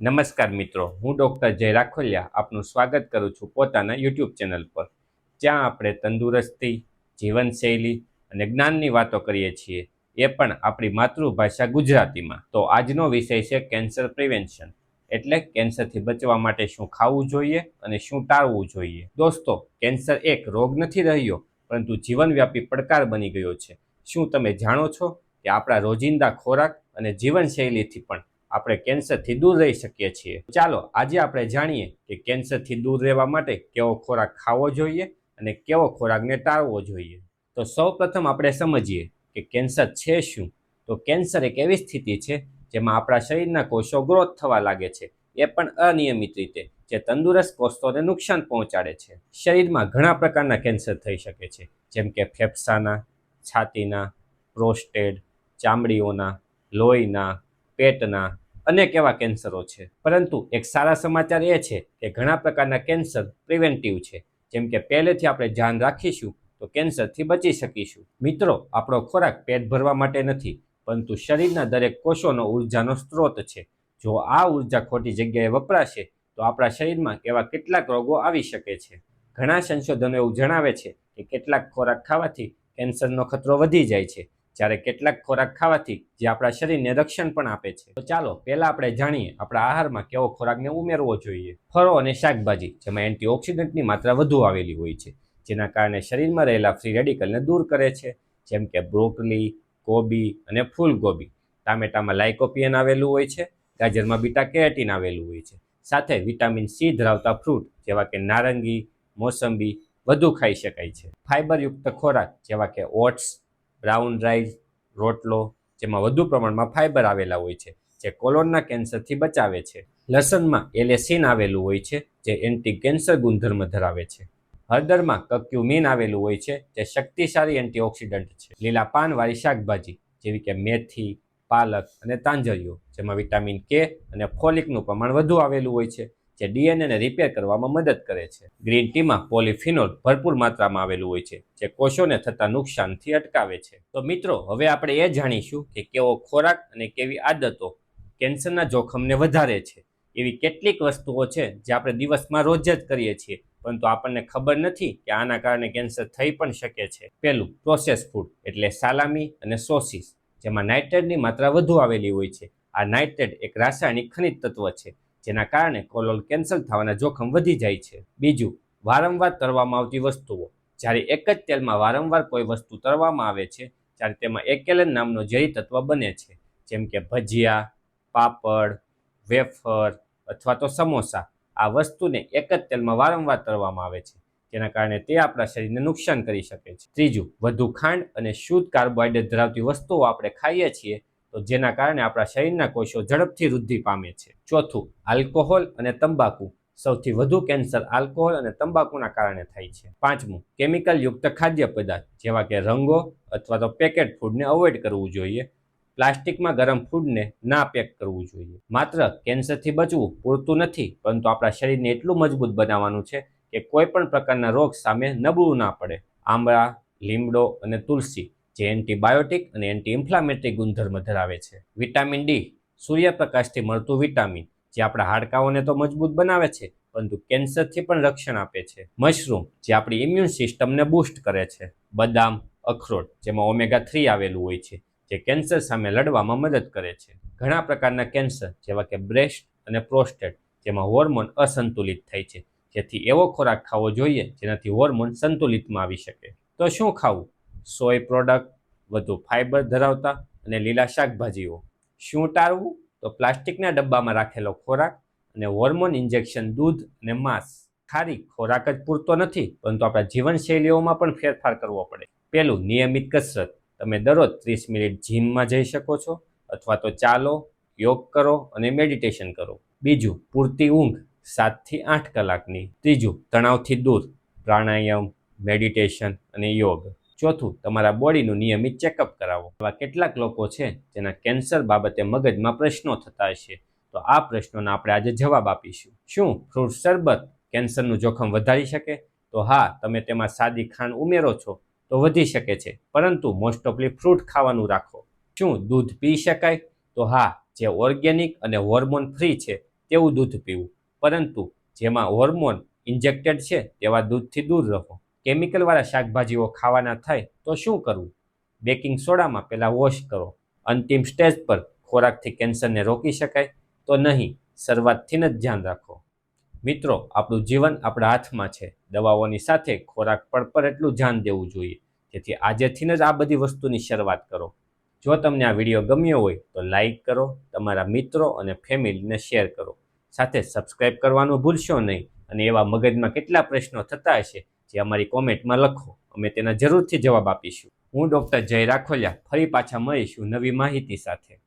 નમસ્કાર મિત્રો, હું ડૉક્ટર જય રાખોલિયા આપનું સ્વાગત કરું છું પોતાના યુટ્યુબ ચેનલ પર. જ્યાં આપણે તંદુરસ્તી, જીવનશૈલી અને જ્ઞાનની વાતો કરીએ છીએ. એ પણ આપણી માતૃભાષા ગુજરાતીમાં. તો આજનો વિષય છે કેન્સર પ્રિવેન્શન. એટલે કેન્સરથી બચવા માટે શું ખાવું જોઈએ અને શું ટાળવું જોઈએ. દોસ્તો, કેન્સર એક રોગ નથી રહ્યો, પરંતુ જીવનવ્યાપી પડકાર બની ગયો છે. શું તમે જાણો છો કે આપણા રોજિંદા ખોરાક અને જીવનશૈલીથી પણ આપણે કેન્સરથી દૂર રહી શકીએ છીએ. ચાલો, આજે આપણે જાણીએ કે કેન્સરથી દૂર રહેવા માટે કેવો ખોરાક ખાવો જોઈએ અને કેવો ખોરાકને ટાળવો જોઈએ. તો સૌ આપણે સમજીએ કે કેન્સર છે શું? તો કેન્સર એક એવી સ્થિતિ છે જેમાં આપણા શરીરના કોષો ગ્રોથ થવા લાગે છે. એ પણ અનિયમિત રીતે, જે તંદુરસ્ત કોષોને નુકસાન પહોંચાડે છે. શરીરમાં ઘણા પ્રકારના કેન્સર થઈ શકે છે, જેમ કે ફેફસાના, છાતીના, પ્રોસ્ટેડ, ચામડીઓના, લોહીના પેટના અનેક એવા કેન્સરો છે. પરંતુ એક સારા સમાચાર એ છે કે ઘણા પ્રકારના કેન્સર પ્રિવેન્ટિવ છે. જેમ કે પહેલેથી આપણે ધ્યાન રાખીશું તો કેન્સરથી બચી શકીશું. મિત્રો, આપણો ખોરાક પેટ ભરવા માટે નથી, પરંતુ શરીરના દરેક કોષોનો ઉર્જાનો સ્ત્રોત છે. જો આ ઊર્જા ખોટી જગ્યાએ વપરાશે, તો આપણા શરીરમાં એવા કેટલાક રોગો આવી શકે છે. ઘણા સંશોધનો એવું જણાવે છે કે કેટલાક ખોરાક ખાવાથી કેન્સરનો ખતરો વધી જાય છે. જ્યારે કેટલાક ખોરાક ખાવાથી જે આપણા શરીરને રક્ષણ પણ આપે છે. તો ચાલો, પહેલા આપણે જાણીએ આપણા આહારમાં કેવો ખોરાકને ઉમેરવો જોઈએ. ફળો અને શાકભાજી, જેમાં એન્ટીઓક્સિડન્ટની માત્રા વધુ આવેલી હોય છે, જેના કારણે શરીરમાં રહેલા ફ્રી રેડિકલને દૂર કરે છે, જેમ કે બ્રોકલી, કોબી અને ફૂલગોબી ટામેટામાં લાઇકોપિયન આવેલું હોય છે, ગાજરમાં બીટા કેરેટીન આવેલું હોય છે. સાથે વિટામિન સી ધરાવતા ફ્રૂટ, જેવા કે નારંગી, મોસંબી, વધુ ખાઈ શકાય છે. ફાઇબરયુક્ત ખોરાક, જેવા કે ઓટ્સ બ્રાઉન રાઈસ, રોટલો, જેમાં વધુ પ્રમાણમાં ફાઇબર આવેલા હોય છે, જે કોલોનના કેન્સરથી બચાવે છે. લસણમાં એલેસિન આવેલું હોય છે, જે એન્ટી કેન્સર ગુણધર્મ ધરાવે છે. હળદરમાં કક્યુમિન આવેલું હોય છે, જે શક્તિશાળી એન્ટીઓક્સિડન્ટ છે. લીલા પાનવાળી શાકભાજી, જેવી કે મેથી, પાલક અને તાંજરીઓ જેમાં વિટામિન કે અને ફોલિકનું પ્રમાણ વધુ આવેલું હોય છે. જે ડીએનએને રિપેર કરવામાં મદદ કરે છે. ગ્રીન ટીમાં પોલિફિનોલ ભરપૂર માત્રામાં આવેલું હોય છે, જે કોષોને થતા નુકસાનથી અટકાવે છે. તો મિત્રો, હવે આપણે એ જાણીશું કે કેવો ખોરાક અને કેવી આદતો કેન્સરના જોખમને વધારે છે. એવી કેટલીક વસ્તુઓ છે જે આપણે દિવસમાં રોજ જ કરીએ છીએ, પરંતુ આપણને ખબર નથી કે આના કારણે કેન્સર થઈ પણ શકે છે. પહેલું પ્રોસેસ ફૂડ એટલે સાલામી અને સોસીસ જેમાં નાઇટ્રેટની માત્રા વધુ આવેલી હોય છે. આ નાઇટ્રેટ એક રાસાયણિક ખનિજ તત્વ છે. જેના કારણે કોલોલ કેન્સર થવાના જોખમ વધી જાય છે. બીજું, વારંવાર તરવામાં આવતી વસ્તુઓ. જ્યારે એક જ તેલમાં વારંવાર કોઈ વસ્તુ તળવામાં આવે છે, ત્યારે તેમાં એકેલન નામનો ઝેરી તત્વ બને છે. જેમ કે ભજીયા, પાપડ, વેફર અથવા તો સમોસા. આ વસ્તુને એક જ તેલમાં વારંવાર તળવામાં આવે છે, જેના કારણે તે આપણા શરીરને નુકસાન કરી શકે છે. ત્રીજું, વધુ ખાંડ અને શુદ્ધ કાર્બોહાઈડ્રેટ ધરાવતી વસ્તુઓ આપણે ખાઈએ છીએ તો જેના કારણે આપણા શરીરના કોષો ઝડપથી વૃદ્ધિ પામે છે. ચોથું, આલ્કોહોલ અને તંબાકુ સૌથી વધુ કેન્સર આલ્કોહોલ અને તંબાકુના કારણે થાય છે. પાંચમું, કેમિકલ યુક્ત ખાદ્ય પદાર્થ જેવા કે રંગો અથવા તો પેકેટ ફૂડને અવોઇડ કરવું જોઈએ. પ્લાસ્ટિકમાં ગરમ ફૂડને ના પેક કરવું જોઈએ. માત્ર કેન્સરથી બચવું પૂરતું નથી, પરંતુ આપણા શરીરને એટલું મજબૂત બનાવવાનું છે કે કોઈ પણ પ્રકારના રોગ સામે નબળું ના પડે. આંબળા, લીમડો અને તુલસી જે એન્ટીબાયોટિક અને એન્ટી ઇન્ફ્લામેટરી ગુણધર્મ ધરાવે છે. વિટામિન ડી સૂર્યપ્રકાશથી મળતું વિટામિન, જે આપણા હાડકાઓને તો મજબૂત બનાવે છે, પરંતુ કેન્સરથી પણ રક્ષણ આપે છે. મશરૂમ, જે આપણી ઇમ્યુન સિસ્ટમને બૂસ્ટ કરે છે. બદામ, અખરોટ, જેમાં ઓમેગા થ્રી આવેલું હોય છે, જે કેન્સર સામે લડવામાં મદદ કરે છે. ઘણા પ્રકારના કેન્સર, જેવા કે બ્રેસ્ટ અને પ્રોસ્ટેટ, જેમાં હોર્મોન અસંતુલિત થાય છે. જેથી એવો ખોરાક ખાવો જોઈએ, જેનાથી હોર્મોન સંતુલિતમાં આવી શકે. તો શું ખાવું? સોય પ્રોડક્ટ વધુ ફાઇબર ધરાવતા અને લીલા શાકભાજીઓ. શું ટાળવું? તો પ્લાસ્ટિકના ડબ્બામાં રાખેલો ખોરાક અને હોર્મોન ઇન્જેક્શન દૂધ અને માંસ. ખારી ખોરાક જ પૂરતો નથી, પરંતુ આપણા જીવનશૈલીઓમાં પણ ફેરફાર કરવો પડે. પહેલું નિયમિત કસરત. તમે દરરોજ ત્રીસ મિનિટ જીમમાં જઈ શકો છો અથવા તો ચાલો, યોગ કરો અને મેડિટેશન કરો. બીજું, પૂરતી ઊંઘ સાતથી આઠ કલાકની. ત્રીજું, તણાવથી દૂર. પ્રાણાયામ મેડિટેશન અને યોગ. ચોથું, તમારા બોડીનું નિયમિત ચેકઅપ કરાવો. એવા કેટલાક લોકો છે જેના કેન્સર બાબતે મગજમાં પ્રશ્નો થતા હશે. તો આ પ્રશ્નોના આપણે આજે જવાબ આપીશું. શું ફ્રૂટ શરબત કેન્સરનું જોખમ વધારી શકે? તો હા, તમે તેમાં સાદી ખાંડ ઉમેરો છો તો વધી શકે છે. પરંતુ મોસ્ટ ઓફલી ફ્રૂટ ખાવાનું રાખો. શું દૂધ પી શકાય? તો હા, જે ઓર્ગેનિક અને હોર્મોન ફ્રી છે તેવું દૂધ પીવું. પરંતુ જેમાં હોર્મોન ઇન્જેક્ટેડ છે તેવા દૂધથી દૂર રહો. કેમિકલવાળા શાકભાજીઓ ખાવાના થાય તો શું કરવું? બેકિંગ સોડામાં પહેલાં વોશ કરો. અંતિમ સ્ટેજ પર ખોરાકથી કેન્સરને રોકી શકાય તો નહીં, શરૂઆતથી જ ધ્યાન રાખો. મિત્રો, આપણું જીવન આપણા હાથમાં છે. દવાઓની સાથે ખોરાક પર પર એટલું ધ્યાન દેવું જોઈએ. જેથી આજેથી જ આ બધી વસ્તુની શરૂઆત કરો. જો તમને આ વીડિયો ગમ્યો હોય તો લાઈક કરો, તમારા મિત્રો અને ફેમિલીને શેર કરો. સાથે સબસ્ક્રાઈબ કરવાનું ભૂલશો નહીં અને એવા મગજમાં કેટલા પ્રશ્નો થતા હશે જે અમારી કોમેન્ટમાં લખો. અમે તેના જરૂરથી જવાબ આપીશું. હું ડૉક્ટર જય રાખોલિયા ફરી પાછા મળીશું નવી માહિતી સાથે.